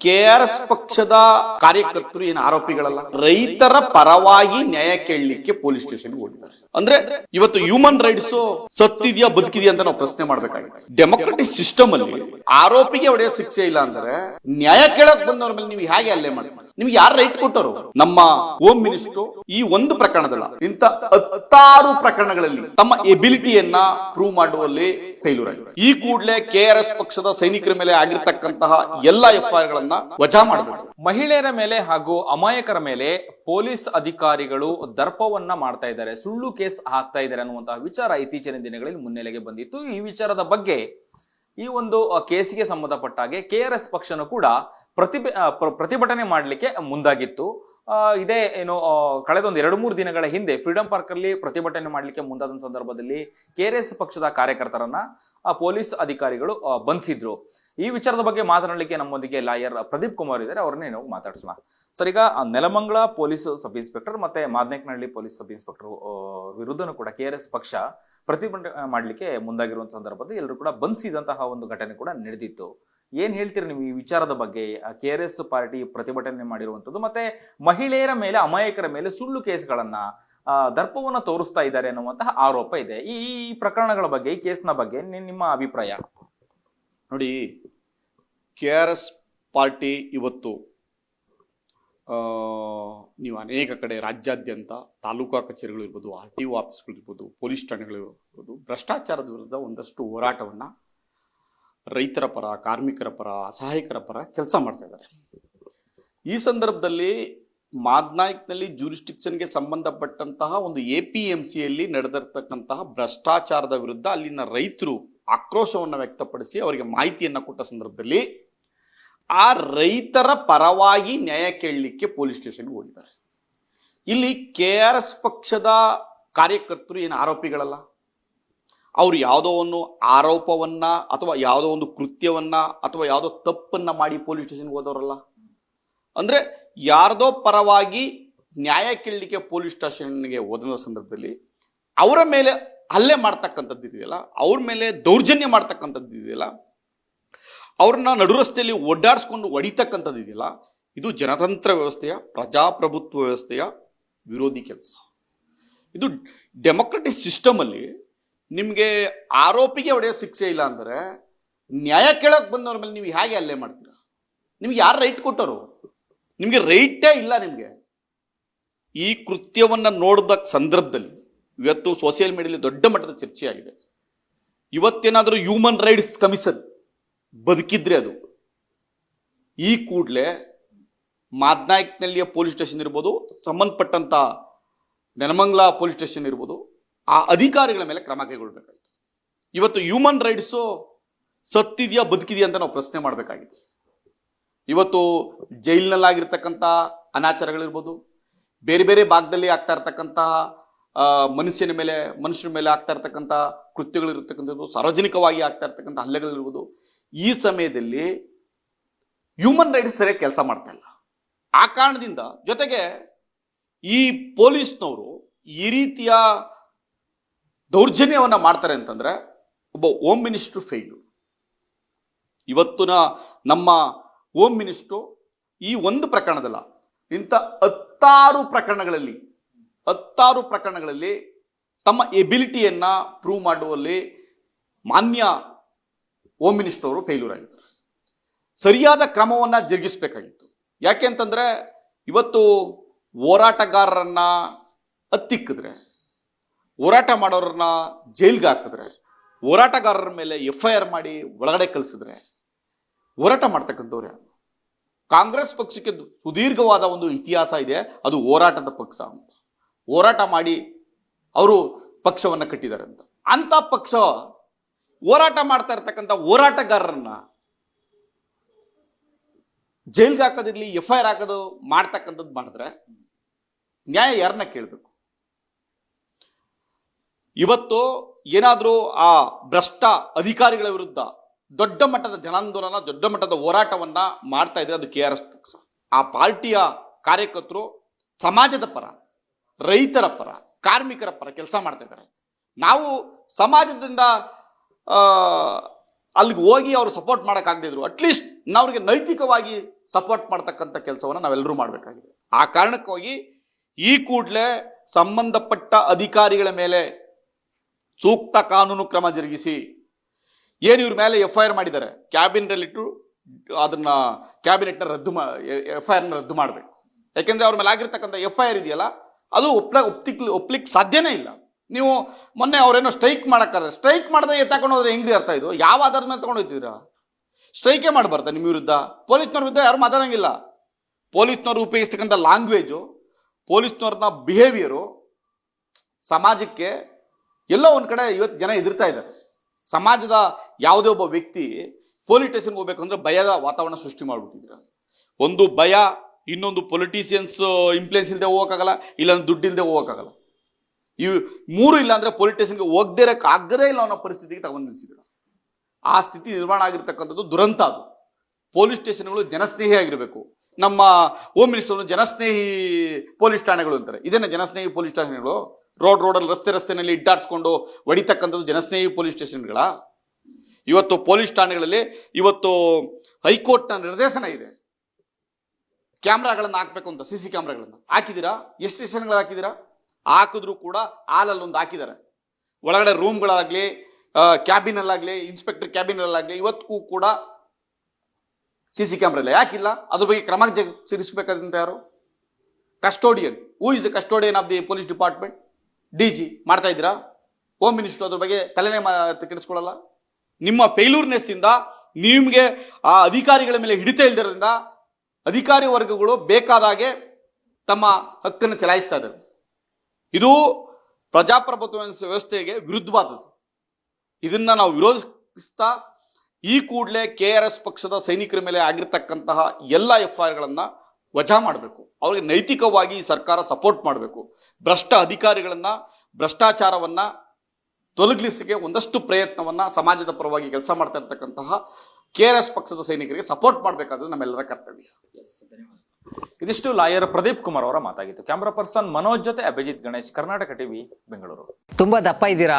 K R S ಪಕ್ಷದ ಕಾರ್ಯಕರ್ತರು ಏನು ಆರೋಪಿಗಳಲ್ಲ? ರೈತರ ಪರವಾಗಿ ನ್ಯಾಯ ಕೇಳಲಿಕ್ಕೆ ಪೊಲೀಸ್ ಸ್ಟೇಷನ್ ಹೋಗಿದ್ದಾರೆ. ಅಂದ್ರೆ ಇವತ್ತು ಹ್ಯೂಮನ್ ರೈಟ್ಸ್ ಸತ್ತಿದ್ಯಾ ಬದುಕಿದ್ಯಾ ಅಂತ ನಾವು ಪ್ರಶ್ನೆ ಮಾಡ್ಬೇಕಾಗಿದೆ. ಡೆಮೊಕ್ರೆಟಿಕ್ ಸಿಸ್ಟಮ್ ಅಲ್ಲಿ ಆರೋಪಿಗೆ ಒಡೆಯ ಶಿಕ್ಷೆ ಇಲ್ಲ ಅಂದ್ರೆ ನ್ಯಾಯ ಕೇಳಕ್ ಬಂದವ್ರ ಮೇಲೆ ನೀವು ಹೇಗೆ ಅಲ್ಲೇ ಮಾಡಿ ನಿಮ್ಗೆ ಯಾರು ರೈಟ್ ಕೊಟ್ಟರು ನಮ್ಮ ಹೋಮ್ ಮಿನಿಸ್ಟರ್ ಈ ಒಂದು ಪ್ರಕರಣದಲ್ಲ ಇಂತ ಹತ್ತಾರು ಪ್ರಕರಣಗಳಲ್ಲಿ ತಮ್ಮ ಎಬಿಲಿಟಿಯನ್ನ ಪ್ರೂವ್ ಮಾಡುವಲ್ಲಿ ಫೇಲ್ಯೂರ್ ಈ ಕೂಡಲೇ ಕೆ ಆರ್ ಎಸ್ ಪಕ್ಷದ ಸೈನಿಕರ ಮೇಲೆ ಆಗಿರ್ತಕ್ಕಂತಹ ಎಲ್ಲಾ ಎಫ್ ಐ ಗಳನ್ನ ವಜಾ ಮಾಡಬೇಕು. ಮಹಿಳೆಯರ ಮೇಲೆ ಹಾಗೂ ಅಮಾಯಕರ ಮೇಲೆ ಪೊಲೀಸ್ ಅಧಿಕಾರಿಗಳು ದರ್ಪವನ್ನ ಮಾಡ್ತಾ ಇದ್ದಾರೆ. ಸುಳ್ಳು ಕೇಸ್ ಹಾಕ್ತಾ ಇದ್ದಾರೆ ಅನ್ನುವಂತಹ ವಿಚಾರ ಇತ್ತೀಚಿನ ದಿನಗಳಲ್ಲಿ ಮುನ್ನೆಲೆಗೆ ಬಂದಿತ್ತು. ಈ ವಿಚಾರದ ಬಗ್ಗೆ ಈ ಒಂದು ಕೇಸಿಗೆ ಸಂಬಂಧಪಟ್ಟ ಹಾಗೆ ಕೆ ಆರ್ ಎಸ್ ಪಕ್ಷನು ಕೂಡ ಪ್ರತಿಭೆ ಪ್ರತಿಭಟನೆ ಮಾಡಲಿಕ್ಕೆ ಮುಂದಾಗಿತ್ತು. ಇದೇ ಏನು ಕಳೆದೊಂದು ಕಳೆದ ಒಂದು ಎರಡು ಮೂರು ದಿನಗಳ ಹಿಂದೆ ಫ್ರೀಡಂ ಪಾರ್ಕ್ ಅಲ್ಲಿ ಪ್ರತಿಭಟನೆ ಮಾಡಲಿಕ್ಕೆ ಮುಂದಾದ ಸಂದರ್ಭದಲ್ಲಿ ಕೆ ಆರ್ ಎಸ್ ಪಕ್ಷದ ಕಾರ್ಯಕರ್ತರನ್ನ ಪೊಲೀಸ್ ಅಧಿಕಾರಿಗಳು ಬಂಧಿಸಿದ್ರು. ಈ ವಿಚಾರದ ಬಗ್ಗೆ ಮಾತನಾಡಲಿಕ್ಕೆ ನಮ್ಮೊಂದಿಗೆ ಲಾಯರ್ ಪ್ರದೀಪ್ ಕುಮಾರ್ ಇದ್ದಾರೆ. ಅವ್ರನ್ನೇ ನಾವು ಮಾತಾಡ್ಸೋಣ. ಸರ್, ಈಗ ನೆಲಮಂಗಲ ಪೊಲೀಸ್ ಸಬ್ ಇನ್ಸ್ಪೆಕ್ಟರ್ ಮತ್ತೆ ಮಾದನೇಕನಹಳ್ಳಿ ಪೊಲೀಸ್ ಸಬ್ ಇನ್ಸ್ಪೆಕ್ಟರ್ ವಿರುದ್ಧನೂ ಕೂಡ ಕೆ ಆರ್ ಎಸ್ ಪಕ್ಷ ಪ್ರತಿಭಟನೆ ಮಾಡಲಿಕ್ಕೆ ಮುಂದಾಗಿರುವಂತ ಸಂದರ್ಭದಲ್ಲಿ ಎಲ್ಲರೂ ಕೂಡ ಬಂಧಿಸಿದಂತಹ ಒಂದು ಘಟನೆ ಕೂಡ ನಡೆದಿತ್ತು. ಏನ್ ಹೇಳ್ತೀರಿ ನೀವು ಈ ವಿಚಾರದ ಬಗ್ಗೆ? ಕೆ ಆರ್ ಎಸ್ ಪಾರ್ಟಿ ಪ್ರತಿಭಟನೆ ಮಾಡಿರುವಂತದ್ದು ಮತ್ತೆ ಮಹಿಳೆಯರ ಮೇಲೆ, ಅಮಾಯಕರ ಮೇಲೆ ಸುಳ್ಳು ಕೇಸ್ಗಳನ್ನ ದರ್ಪವನ್ನು ತೋರಿಸ್ತಾ ಇದ್ದಾರೆ ಅನ್ನುವಂತಹ ಆರೋಪ ಇದೆ. ಈ ಪ್ರಕರಣಗಳ ಬಗ್ಗೆ, ಈ ಕೇಸ್ನ ಬಗ್ಗೆ ನಿಮ್ಮ ಅಭಿಪ್ರಾಯ? ನೋಡಿ, ಕೆ ಆರ್ ಎಸ್ ಪಾರ್ಟಿ ಇವತ್ತು ನೀವು ಅನೇಕ ಕಡೆ ರಾಜ್ಯಾದ್ಯಂತ ತಾಲೂಕಾ ಕಚೇರಿಗಳು ಇರ್ಬೋದು, ಆರ್ ಟಿ ಒ ಆಫೀಸ್ಗಳಿರ್ಬೋದು ಪೊಲೀಸ್ ಠಾಣೆಗಳು ಇರ್ಬೋದು, ಭ್ರಷ್ಟಾಚಾರದ ವಿರುದ್ಧ ಒಂದಷ್ಟು ಹೋರಾಟವನ್ನ ರೈತರ ಪರ, ಕಾರ್ಮಿಕರ ಪರ, ಅಸಹಾಯಕರ ಪರ ಕೆಲಸ ಮಾಡ್ತಾ ಇದ್ದಾರೆ. ಈ ಸಂದರ್ಭದಲ್ಲಿ ಮಾದ್ನಾಯ್ಕ್ನಲ್ಲಿ ಜೂರಿಸ್ಟಿಕ್ಷನ್ಗೆ ಸಂಬಂಧಪಟ್ಟಂತಹ ಒಂದು ಎ ಪಿ ಎಂ ಸಿಯಲ್ಲಿ ನಡೆದಿರ್ತಕ್ಕಂತಹ ಭ್ರಷ್ಟಾಚಾರದ ವಿರುದ್ಧ ಅಲ್ಲಿನ ರೈತರು ಆಕ್ರೋಶವನ್ನು ವ್ಯಕ್ತಪಡಿಸಿ ಅವರಿಗೆ ಮಾಹಿತಿಯನ್ನು ಕೊಟ್ಟ ಸಂದರ್ಭದಲ್ಲಿ ಆ ರೈತರ ಪರವಾಗಿ ನ್ಯಾಯ ಕೇಳಲಿಕ್ಕೆ ಪೊಲೀಸ್ ಸ್ಟೇಷನ್ಗೆ ಹೋಗಿದ್ದಾರೆ. ಇಲ್ಲಿ ಕೆ ಆರ್ ಎಸ್ ಪಕ್ಷದ ಕಾರ್ಯಕರ್ತರು ಏನು ಆರೋಪಿಗಳಲ್ಲ? ಅವ್ರು ಯಾವುದೋ ಒಂದು ಆರೋಪವನ್ನ ಅಥವಾ ಯಾವುದೋ ಒಂದು ಕೃತ್ಯವನ್ನ ಅಥವಾ ಯಾವುದೋ ತಪ್ಪನ್ನ ಮಾಡಿ ಪೊಲೀಸ್ ಸ್ಟೇಷನ್ಗೆ ಹೋದವರಲ್ಲ. ಅಂದ್ರೆ ಯಾರ್ದೋ ಪರವಾಗಿ ನ್ಯಾಯ ಕೇಳಲಿಕ್ಕೆ ಪೊಲೀಸ್ ಸ್ಟೇಷನ್ಗೆ ಹೋದ ಸಂದರ್ಭದಲ್ಲಿ ಅವರ ಮೇಲೆ ಹಲ್ಲೆ ಮಾಡ್ತಕ್ಕಂಥದ್ದು ಇದೆಯಲ್ಲ, ಅವ್ರ ಮೇಲೆ ದೌರ್ಜನ್ಯ ಮಾಡ್ತಕ್ಕಂಥದ್ದು ಇದೆಯಲ್ಲ, ಅವ್ರನ್ನ ನಡು ರಸ್ತೆಯಲ್ಲಿ ಒಡ್ಡಾಡಿಸ್ಕೊಂಡು ಹೊಡಿತಕ್ಕಂಥದ್ದು ಇದೆಯಲ್ಲ, ಇದು ಜನತಂತ್ರ ವ್ಯವಸ್ಥೆಯ, ಪ್ರಜಾಪ್ರಭುತ್ವ ವ್ಯವಸ್ಥೆಯ ವಿರೋಧಿ ಕೆಲಸ. ಇದು ಡೆಮೊಕ್ರೆಟಿಕ್ ಸಿಸ್ಟಮ್ ಅಲ್ಲಿ ನಿಮಗೆ ಆರೋಪಿಗೆ ಹೊಡೆಯೋ ಶಿಕ್ಷೆ ಇಲ್ಲ ಅಂದ್ರೆ ನ್ಯಾಯ ಕೇಳೋಕೆ ಬಂದವ್ರ ಮೇಲೆ ನೀವು ಹೇಗೆ ಅಲ್ಲೇ ಮಾಡ್ತೀರಾ? ನಿಮ್ಗೆ ಯಾರು ರೈಟ್ ಕೊಟ್ಟರು? ನಿಮಗೆ ರೈಟೇ ಇಲ್ಲ ನಿಮಗೆ. ಈ ಕೃತ್ಯವನ್ನು ನೋಡಿದ ಸಂದರ್ಭದಲ್ಲಿ, ಇವತ್ತು ಸೋಷಿಯಲ್ ಮೀಡಿಯಾದಲ್ಲಿ ದೊಡ್ಡ ಮಟ್ಟದ ಚರ್ಚೆ ಆಗಿದೆ ಇವತ್ತೇನಾದರೂ ಹ್ಯೂಮನ್ ರೈಟ್ಸ್ ಕಮಿಷನ್ ಬದುಕಿದ್ರೆ ಅದು, ಈ ಕೂಡಲೇ ಮಾದ್ನಾಯ್ಕ್ನಲ್ಲಿಯ ಪೊಲೀಸ್ ಸ್ಟೇಷನ್ ಇರ್ಬೋದು, ಸಂಬಂಧಪಟ್ಟಂತ ನೆಲಮಂಗಲ ಪೊಲೀಸ್ ಸ್ಟೇಷನ್ ಇರ್ಬೋದು ಆ ಅಧಿಕಾರಿಗಳ ಮೇಲೆ ಕ್ರಮ ಕೈಗೊಳ್ಬೇಕಾಗಿತ್ತು ಇವತ್ತು ಹ್ಯೂಮನ್ ರೈಟ್ಸು ಸತ್ತಿದೆಯಾ, ಬದುಕಿದೆಯಾ ಅಂತ ನಾವು ಪ್ರಶ್ನೆ ಮಾಡಬೇಕಾಗಿದೆ. ಇವತ್ತು ಜೈಲಿನಲ್ಲಾಗಿರ್ತಕ್ಕಂಥ ಅನಾಚಾರಗಳಿರ್ಬೋದು, ಬೇರೆ ಬೇರೆ ಭಾಗದಲ್ಲಿ ಆಗ್ತಾ ಇರ್ತಕ್ಕಂತಹ ಮನುಷ್ಯನ ಮೇಲೆ ಮನುಷ್ಯನ ಮೇಲೆ ಆಗ್ತಾ ಇರ್ತಕ್ಕಂಥ ಕೃತ್ಯಗಳಿರ್ತಕ್ಕಂಥದ್ದು, ಸಾರ್ವಜನಿಕವಾಗಿ ಆಗ್ತಾ ಇರ್ತಕ್ಕಂಥ ಹಲ್ಲೆಗಳಿರ್ಬೋದು, ಈ ಸಮಯದಲ್ಲಿ ಹ್ಯೂಮನ್ ರೈಟ್ಸ್ ಸರಿಯಾಗಿ ಕೆಲಸ ಮಾಡ್ತಾ ಇಲ್ಲ. ಆ ಕಾರಣದಿಂದ ಜೊತೆಗೆ ಈ ಪೊಲೀಸ್ನವರು ಈ ರೀತಿಯ ದೌರ್ಜನ್ಯವನ್ನ ಮಾಡ್ತಾರೆ ಅಂತಂದರೆ ಒಬ್ಬ ಹೋಮ್ ಮಿನಿಸ್ಟ್ರು ಫೇಲ್ಯೂರ್ ಇವತ್ತಿನ ನಮ್ಮ ಹೋಮ್ ಮಿನಿಸ್ಟ್ರು ಈ ಒಂದು ಪ್ರಕರಣದಲ್ಲ, ಇಂಥ ಹತ್ತಾರು ಪ್ರಕರಣಗಳಲ್ಲಿ ಹತ್ತಾರು ಪ್ರಕರಣಗಳಲ್ಲಿ ತಮ್ಮ ಎಬಿಲಿಟಿಯನ್ನು ಪ್ರೂವ್ ಮಾಡುವಲ್ಲಿ ಮಾನ್ಯ ಹೋಮ್ ಮಿನಿಸ್ಟರ್ ಅವರು ಫೇಲ್ಯೂರ್ ಆಗಿದ್ದಾರೆ. ಸರಿಯಾದ ಕ್ರಮವನ್ನು ಜರುಗಿಸಬೇಕಾಗಿತ್ತು. ಯಾಕೆ ಅಂತಂದರೆ, ಇವತ್ತು ಹೋರಾಟಗಾರರನ್ನು ಹತ್ತಿಕ್ಕಿದ್ರೆ ಹೋರಾಟ ಮಾಡೋರನ್ನ ಜೈಲ್ಗೆ ಹಾಕಿದ್ರೆ, ಹೋರಾಟಗಾರರ ಮೇಲೆ ಎಫ್ ಐ ಆರ್ ಮಾಡಿ ಒಳಗಡೆ ಕಲಿಸಿದ್ರೆ ಹೋರಾಟ ಮಾಡ್ತಕ್ಕಂಥವ್ರು ಯಾರು? ಕಾಂಗ್ರೆಸ್ ಪಕ್ಷಕ್ಕೆ ಸುದೀರ್ಘವಾದ ಒಂದು ಇತಿಹಾಸ ಇದೆ, ಅದು ಹೋರಾಟದ ಪಕ್ಷ ಅಂತ. ಹೋರಾಟ ಮಾಡಿ ಅವರು ಪಕ್ಷವನ್ನ ಕಟ್ಟಿದ್ದಾರೆ ಅಂತ. ಅಂಥ ಪಕ್ಷ ಹೋರಾಟ ಮಾಡ್ತಾ ಇರ್ತಕ್ಕಂಥ ಹೋರಾಟಗಾರರನ್ನ ಜೈಲ್ಗೆ ಹಾಕೋದಿರ್ಲಿ ಎಫ್ ಐ ಆರ್ ಹಾಕೋದು ಮಾಡ್ತಕ್ಕಂಥದ್ದು ಮಾಡಿದ್ರೆ ನ್ಯಾಯ ಯಾರನ್ನ ಕೇಳಬೇಕು? ಇವತ್ತು ಏನಾದರೂ ಆ ಭ್ರಷ್ಟ ಅಧಿಕಾರಿಗಳ ವಿರುದ್ಧ ದೊಡ್ಡ ಮಟ್ಟದ ಜನಾಂದೋಲನ, ದೊಡ್ಡ ಮಟ್ಟದ ಹೋರಾಟವನ್ನ ಮಾಡ್ತಾ ಇದ್ರೆ ಅದು ಕೆ ಆರ್ ಎಸ್ ಆ ಪಾರ್ಟಿಯ ಕಾರ್ಯಕರ್ತರು ಸಮಾಜದ ಪರ, ರೈತರ ಪರ, ಕಾರ್ಮಿಕರ ಪರ ಕೆಲಸ ಮಾಡ್ತಾ ಇದ್ದಾರೆ. ನಾವು ಸಮಾಜದಿಂದ ಅಲ್ಲಿಗೆ ಹೋಗಿ ಅವರು ಸಪೋರ್ಟ್ ಮಾಡೋಕ್ಕಾಗದಿದ್ರು ಅಟ್ಲೀಸ್ಟ್ ನಾವ್ರಿಗೆ ನೈತಿಕವಾಗಿ ಸಪೋರ್ಟ್ ಮಾಡ್ತಕ್ಕಂಥ ಕೆಲಸವನ್ನು ನಾವೆಲ್ಲರೂ ಮಾಡಬೇಕಾಗಿದೆ. ಆ ಕಾರಣಕ್ಕಾಗಿ ಈ ಕೂಡಲೇ ಸಂಬಂಧಪಟ್ಟ ಅಧಿಕಾರಿಗಳ ಮೇಲೆ ಸೂಕ್ತ ಕಾನೂನು ಕ್ರಮ ಜರುಗಿಸಿ ಏನು ಇವ್ರ ಮೇಲೆ ಎಫ್ ಐ ಆರ್ ಮಾಡಿದ್ದಾರೆ? ಕ್ಯಾಬಿನಲ್ಲಿಟ್ಟು ಅದನ್ನ ಕ್ಯಾಬಿನೆಟ್ನ ರದ್ದು ಮಾ ಎಫ್ ಐ ಆರ್ನ ರದ್ದು ಮಾಡಬೇಕು. ಯಾಕೆಂದ್ರೆ ಅವ್ರ ಮೇಲೆ ಆಗಿರ್ತಕ್ಕಂಥ ಎಫ್ ಐ ಆರ್ ಇದೆಯಲ್ಲ, ಅದು ಒಪ್ಲ ಒಪ್ತಿಕ್ ಒಪ್ಲಿಕ್ಕೆ ಸಾಧ್ಯನೇ ಇಲ್ಲ. ನೀವು ಮೊನ್ನೆ ಅವರೇನೋ ಸ್ಟ್ರೈಕ್ ಮಾಡೋಕ್ಕಾದ್ರೆ, ಸ್ಟ್ರೈಕ್ ಮಾಡದೆ ತಗೊಂಡು ಹೋದ್ರೆ ಹೆಂಗ್ರಿ ಅರ್ಥ ಇದು? ಯಾವ ಆಧಾರದ ಮೇಲೆ ತಗೊಂಡು ಹೋಗ್ತಿದ್ದೀರಾ ಸ್ಟ್ರೈಕೇ ಮಾಡಬಾರ್ದ ನಿಮ್ಮ ವಿರುದ್ಧ? ಪೊಲೀಸ್ನವ್ರ ವಿರುದ್ಧ ಯಾರು ಮಾತಾಡಂಗಿಲ್ಲ. ಪೊಲೀಸ್ನವ್ರು ಉಪಯೋಗಿಸ್ತಕ್ಕಂಥ ಲ್ಯಾಂಗ್ವೇಜು, ಪೊಲೀಸ್ನವ್ರನ್ನ ಬಿಹೇವಿಯರು ಸಮಾಜಕ್ಕೆ ಎಲ್ಲೋ ಒಂದು ಕಡೆ ಇವತ್ತು ಜನ ಎದುರ್ತಾ ಇದ್ದಾರೆ. ಸಮಾಜದ ಯಾವುದೇ ಒಬ್ಬ ವ್ಯಕ್ತಿ ಪೊಲೀಸ್ ಸ್ಟೇಷನ್ಗೆ ಹೋಗ್ಬೇಕಂದ್ರೆ ಭಯದ ವಾತಾವರಣ ಸೃಷ್ಟಿ ಮಾಡಿಬಿಟ್ಟಿದ್ರು ಒಂದು ಭಯ, ಇನ್ನೊಂದು ಪೊಲಿಟಿಷಿಯನ್ಸ್ ಇನ್ಫ್ಲೂಯೆನ್ಸ್ ಇಲ್ಲದೆ ಹೋಗೋಕ್ಕಾಗಲ್ಲ, ಇಲ್ಲಾಂದ್ರೆ ದುಡ್ಡು ಇಲ್ಲದೆ ಹೋಗೋಕ್ಕಾಗಲ್ಲ. ಇವು ಮೂರು ಇಲ್ಲ ಅಂದ್ರೆ ಪೊಲೀಸ್ ಸ್ಟೇಷನ್ಗೆ ಹೋಗದೇ ಇರೋಕೆ ಆಗದೇ ಇಲ್ಲ ಅನ್ನೋ ಪರಿಸ್ಥಿತಿಗೆ ತಗೊಂಡು ನಿಲ್ಸಿದ್ರು ಆ ಸ್ಥಿತಿ ನಿರ್ಮಾಣ ಆಗಿರ್ತಕ್ಕಂಥದ್ದು ದುರಂತ ಅದು. ಪೊಲೀಸ್ ಸ್ಟೇಷನ್ಗಳು ಜನಸ್ನೇಹಿ ಆಗಿರಬೇಕು. ನಮ್ಮ ಹೋಮ್ ಮಿನಿಸ್ಟರ್ ಜನಸ್ನೇಹಿ ಪೊಲೀಸ್ ಠಾಣೆಗಳು ಅಂತಾರೆ. ಇದೇನ ಜನಸ್ನೇಹಿ ಪೊಲೀಸ್ ಠಾಣೆಗಳು? ರೋಡ್ ರೋಡಲ್ಲಿ ರಸ್ತೆ ರಸ್ತೆನಲ್ಲಿ ಇಡ್ಡಾಡ್ಸ್ಕೊಂಡು ಹೊಡಿತಕ್ಕಂಥದ್ದು ಜನಸ್ನೇಹಿ ಪೊಲೀಸ್ ಸ್ಟೇಷನ್ಗಳ. ಇವತ್ತು ಪೊಲೀಸ್ ಠಾಣೆಗಳಲ್ಲಿ ಇವತ್ತು ಹೈಕೋರ್ಟ್ನ ನಿರ್ದೇಶನ ಇದೆ. ಕ್ಯಾಮ್ರಾಗಳನ್ನು ಹಾಕಬೇಕು ಅಂತ, ಸಿ ಸಿ ಕ್ಯಾಮ್ರಾಗಳನ್ನು. ಹಾಕಿದ್ದೀರಾ? ಎಷ್ಟು ಸ್ಟೇಷನ್ಗಳು ಹಾಕಿದ್ದೀರಾ? ಹಾಕಿದ್ರು ಕೂಡ ಹಾಲಲ್ಲೊಂದು ಹಾಕಿದ್ದಾರೆ. ಒಳಗಡೆ ರೂಮ್ಗಳಾಗಲಿ ಕ್ಯಾಬಿನಲ್ಲಾಗಲಿ, ಇನ್ಸ್ಪೆಕ್ಟರ್ ಕ್ಯಾಬಿನಲ್ಲಾಗಲಿ, ಇವತ್ತಿಗೂ ಕೂಡ ಸಿ ಸಿ ಕ್ಯಾಮ್ರಾ ಇಲ್ಲ ಯಾಕಿಲ್ಲ ಅದ್ರ ಬಗ್ಗೆ ಕ್ರಮ ಜರುಗಿಸಬೇಕಾದಂತ ಯಾರು? Custodian. Who is the custodian of the police department D G ಮಾಡ್ತಾ ಇದ್ದೀರಾ? ಹೋಮ್ ಮಿನಿಸ್ಟರ್ ಅದ್ರ ಬಗ್ಗೆ ತಲೆನೇ ಕೆಡಿಸ್ಕೊಳ್ಳಲ್ಲ? ನಿಮ್ಮ ಫೇಲ್ಯೂರ್ನೆಸ್ ಇಂದ ನಿಮಗೆ ಆ ಅಧಿಕಾರಿಗಳ ಮೇಲೆ ಹಿಡಿತ ಇಲ್ದಿರೋದ್ರಿಂದ ಅಧಿಕಾರಿ ವರ್ಗಗಳು ಬೇಕಾದಾಗೆ ತಮ್ಮ ಹಕ್ಕನ್ನು ಚಲಾಯಿಸ್ತಾ ಇದ್ದಾರೆ. ಇದು ಪ್ರಜಾಪ್ರಭುತ್ವ ವ್ಯವಸ್ಥೆಗೆ ವಿರುದ್ಧವಾದದ್ದು. ಇದನ್ನ ನಾವು ವಿರೋಧಿಸ್ತಾ ಈ ಕೂಡಲೇ ಕೆ ಆರ್ ಎಸ್ ಪಕ್ಷದ ಸೈನಿಕರ ಮೇಲೆ ಆಗಿರ್ತಕ್ಕಂತಹ ಎಲ್ಲ ಎಫ್ ಐ ಆರ್ಗಳನ್ನು ವಜಾ ಮಾಡಬೇಕು. ಅವ್ರಿಗೆ ನೈತಿಕವಾಗಿ ಈ ಸರ್ಕಾರ ಸಪೋರ್ಟ್ ಮಾಡಬೇಕು. ಭ್ರಷ್ಟ ಅಧಿಕಾರಿಗಳನ್ನು ಭ್ರಷ್ಟಾಚಾರವನ್ನ ತೊಲಗಿಸಲಿಕ್ಕೆ ಒಂದಷ್ಟು ಪ್ರಯತ್ನವನ್ನ ಸಮಾಜದ ಪರವಾಗಿ ಕೆಲಸ ಮಾಡ್ತಾ ಇರ್ತಕ್ಕಂತಹ ಕೆ ಆರ್ ಎಸ್ ಪಕ್ಷದ ಸೈನಿಕರಿಗೆ ಸಪೋರ್ಟ್ ಮಾಡಬೇಕಾದ್ರೆ ನಮ್ಮೆಲ್ಲರ ಕರ್ತವ್ಯ. ಇದಿಷ್ಟು ಲಾಯರ್ ಪ್ರದೀಪ್ ಕುಮಾರ್ ಅವರ ಮಾತಾಗಿತ್ತು. ಕ್ಯಾಮ್ರಾ ಪರ್ಸನ್ ಮನೋಜ್ ಜೊತೆ ಅಭಿಜಿತ್ ಗಣೇಶ್ ಕರ್ನಾಟಕ ಟಿವಿ ಬೆಂಗಳೂರು. ತುಂಬಾ ದಪ್ಪ ಇದ್ದೀರಾ?